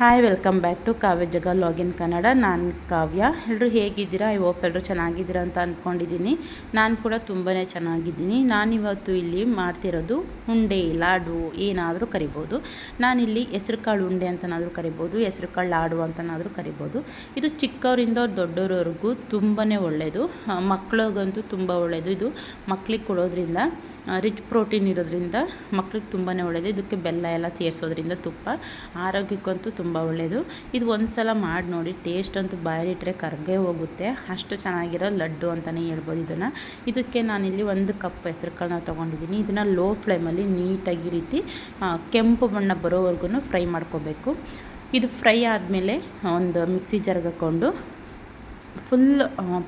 Hi welcome back to Kavya ಜಗ login Kannada. ನಾನು ಕಾವ್ಯ. ಎಲ್ಲರೂ ಹೇಗಿದ್ದೀರಾ? ಐ ಹೋಪ್ ಎಲ್ಲರೂ ಚೆನ್ನಾಗಿದ್ದೀರಾ ಅಂತ ಅಂದ್ಕೊಂಡಿದ್ದೀನಿ ನಾನು ಕೂಡ ತುಂಬಾ ಚೆನ್ನಾಗಿದ್ದೀನಿ. ನಾನಿವತ್ತು ಇಲ್ಲಿ ಮಾಡ್ತಿರೋದು ಉಂಡೆ ಲಾಡು ಏನಾದರೂ ಕರಿಬೋದು. ನಾನಿಲ್ಲಿ ಹೆಸ್ರು ಕಾಳು ಉಂಡೆ ಅಂತನಾದರೂ ಕರಿಬೋದು ಹೆಸ್ರು ಕಾಳು ಲಾಡು ಅಂತನಾದರೂ ಕರಿಬೋದು. ಇದು ಚಿಕ್ಕವರಿಂದ ದೊಡ್ಡವರವರೆಗೂ ತುಂಬಾ ಒಳ್ಳೆಯದು ಮಕ್ಳಿಗಂತೂ ತುಂಬ ಒಳ್ಳೆಯದು ಇದು ಮಕ್ಳಿಗೆ ಕೊಡೋದ್ರಿಂದ ರಿಚ್ ಪ್ರೋಟೀನ್ ಇರೋದ್ರಿಂದ ಮಕ್ಳಿಗೆ ತುಂಬಾ ಒಳ್ಳೆಯದು ಇದಕ್ಕೆ ಬೆಲ್ಲ ಎಲ್ಲ ಸೇರಿಸೋದ್ರಿಂದ ತುಪ್ಪ. ಆರೋಗ್ಯಕ್ಕಂತೂ ತುಂಬ ಒಳ್ಳೆಯದು ಇದು ಒಂದು ಸಲ ಮಾಡಿ ನೋಡಿ ಟೇಸ್ಟ್ ಅಂತೂ ಬಾಯಲ್ಲಿಟ್ಟರೆ ಕರ್ಗೆ ಹೋಗುತ್ತೆ. ಅಷ್ಟು ಚೆನ್ನಾಗಿರೋ ಲಡ್ಡು ಅಂತಲೇ ಹೇಳ್ಬೋದು ಇದನ್ನು. ಇದಕ್ಕೆ ನಾನಿಲ್ಲಿ ಒಂದು ಕಪ್ ಹೆಸ್ರು ಕಾಳನ್ನ ತೊಗೊಂಡಿದ್ದೀನಿ. ಇದನ್ನು ಲೋ ಫ್ಲೇಮಲ್ಲಿ ನೀಟಾಗಿ ರೀತಿ ಕೆಂಪು ಬಣ್ಣ ಬರೋವರೆಗೂ ಫ್ರೈ ಮಾಡ್ಕೋಬೇಕು. ಇದು ಫ್ರೈ ಆದಮೇಲೆ ಒಂದು ಮಿಕ್ಸಿ ಜಾರ್ಗೆ ಫುಲ್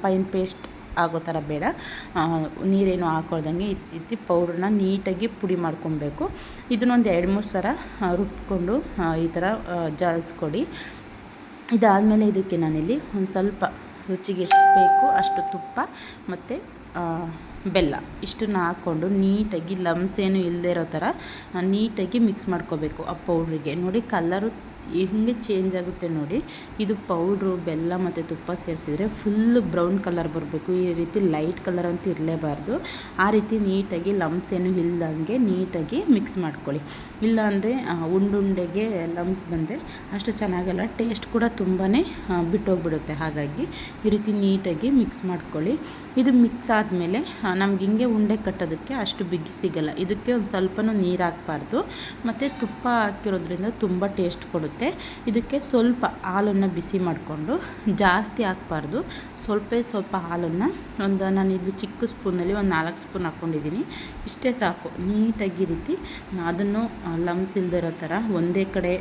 ಪೈನ್ ಪೇಸ್ಟ್ ಆಗೋ ಥರ ಬೇಡ. ನೀರೇನು ಹಾಕೊಳ್ದಂಗೆ ಇತ್ತಿ ಪೌಡ್ರನ್ನ ನೀಟಾಗಿ ಪುಡಿ ಮಾಡ್ಕೊಬೇಕು ಇದನ್ನೊಂದು ಎರಡು ಮೂರು ಸಲ ರುಬ್ಕೊಂಡು ಈ ಥರ ಜಾಲಿಸ್ಕೊಡಿ. ಇದಾದಮೇಲೆ ಇದಕ್ಕೆ ನಾನಿಲ್ಲಿ ಒಂದು ಸ್ವಲ್ಪ ರುಚಿಗೆ ಎಷ್ಟು ಬೇಕು ಅಷ್ಟು ತುಪ್ಪ ಮತ್ತು ಬೆಲ್ಲ. ಇಷ್ಟನ್ನ ಹಾಕ್ಕೊಂಡು ನೀಟಾಗಿ ಲಮ್ಸ್ ಏನು ಇಲ್ಲದೇ ಇರೋ ಥರ ನೀಟಾಗಿ ಮಿಕ್ಸ್ ಮಾಡ್ಕೋಬೇಕು ಆ ಪೌಡ್ರಿಗೆ. ನೋಡಿ ಕಲ್ಲರು ಹೆಂಗೆ ಚೇಂಜ್ ಆಗುತ್ತೆ ನೋಡಿ. ಇದು ಪೌಡ್ರು ಬೆಲ್ಲ ಮತ್ತು ತುಪ್ಪ ಸೇರಿಸಿದ್ರೆ ಫುಲ್ ಬ್ರೌನ್ ಕಲರ್ ಬರಬೇಕು. ಈ ರೀತಿ ಲೈಟ್ ಕಲರ್ ಅಂತ ಇರಲೇಬಾರ್ದು. ಆ ರೀತಿ ನೀಟಾಗಿ ಲಮ್ಸ್ ಏನು ಇಲ್ದಂಗೆ ನೀಟಾಗಿ ಮಿಕ್ಸ್ ಮಾಡ್ಕೊಳ್ಳಿ. ಇಲ್ಲಾಂದರೆ ಉಂಡುಂಡೆಗೆ ಲಮ್ಸ್ ಬಂದರೆ ಅಷ್ಟು ಚೆನ್ನಾಗಲ್ಲ. ಟೇಸ್ಟ್ ಕೂಡ ತುಂಬಾ ಬಿಟ್ಟೋಗ್ಬಿಡುತ್ತೆ. ಹಾಗಾಗಿ ಈ ರೀತಿ ನೀಟಾಗಿ ಮಿಕ್ಸ್ ಮಾಡ್ಕೊಳ್ಳಿ. ಇದು ಮಿಕ್ಸ್ ಆದಮೇಲೆ ನಮ್ಗೆ ಹಿಂಗೆ ಉಂಡೆ ಕಟ್ಟೋದಕ್ಕೆ ಅಷ್ಟು ಬಿಗಿ ಸಿಗಲ್ಲ. ಇದಕ್ಕೆ ಒಂದು ಸ್ವಲ್ಪನೂ ನೀರು ಹಾಕ್ಬಾರ್ದು. ಮತ್ತು ತುಪ್ಪ ಹಾಕಿರೋದ್ರಿಂದ ತುಂಬ ಟೇಸ್ಟ್ ಕೊಡುತ್ತೆ. ಇದಕ್ಕೆ ಸ್ವಲ್ಪ ಹಾಲನ್ನು ಬಿಸಿ ಮಾಡಿಕೊಂಡು ಜಾಸ್ತಿ ಹಾಕ್ಬಾರ್ದು. ಸ್ವಲ್ಪ ಸ್ವಲ್ಪ ಹಾಲನ್ನು ಒಂದು ನಾನು ಇದು ಚಿಕ್ಕ ಸ್ಪೂನಲ್ಲಿ ಒಂದು ನಾಲ್ಕು ಸ್ಪೂನ್ ಹಾಕ್ಕೊಂಡಿದ್ದೀನಿ ಇಷ್ಟೇ ಸಾಕು. ನೀಟಾಗಿ ರೀತಿ ಅದನ್ನು ಲಮ್ಸ್ ಇಲ್ದಿರೋ ಥರ, ಒಂದೇ ಕಡೆ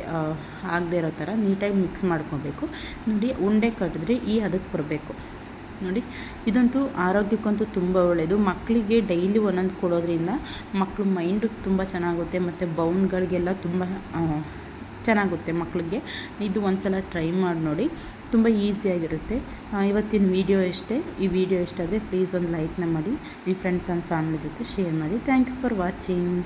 ಆಗದೆ ಇರೋ ಥರ ನೀಟಾಗಿ ಮಿಕ್ಸ್ ಮಾಡ್ಕೊಬೇಕು. ನೋಡಿ, ಉಂಡೆ ಕಟ್ಟಿದ್ರೆ ಈ ಅದಕ್ಕೆ ಬರಬೇಕು. ನೋಡಿ, ಇದಂತೂ ಆರೋಗ್ಯಕ್ಕಂತೂ ತುಂಬ ಒಳ್ಳೆಯದು ಮಕ್ಕಳಿಗೆ ಡೈಲಿ ಒಂದೊಂದು ಕೊಡೋದ್ರಿಂದ ಮಕ್ಕಳು ಮೈಂಡು ತುಂಬ ಚೆನ್ನಾಗುತ್ತೆ, ಮತ್ತು ಬೌನ್ಗಳಿಗೆಲ್ಲ ತುಂಬ ಚೆನ್ನಾಗುತ್ತೆ ಮಕ್ಕಳಿಗೆ ಇದು ಒಂದು ಸಲ ಟ್ರೈ ಮಾಡಿ ನೋಡಿ. ತುಂಬ ಈಸಿಯಾಗಿರುತ್ತೆ ಇವತ್ತಿನ ವೀಡಿಯೋ ಇಷ್ಟೇ ಈ ವಿಡಿಯೋ ಇಷ್ಟ ಪ್ಲೀಸ್ ಒಂದು ಲೈಕ್ನ ಮಾಡಿ. ನಿಮ್ಮ ಫ್ರೆಂಡ್ಸ್ ಆ್ಯಂಡ್ ಫ್ಯಾಮಿಲಿ ಜೊತೆ ಶೇರ್ ಮಾಡಿ. Thank you for watching.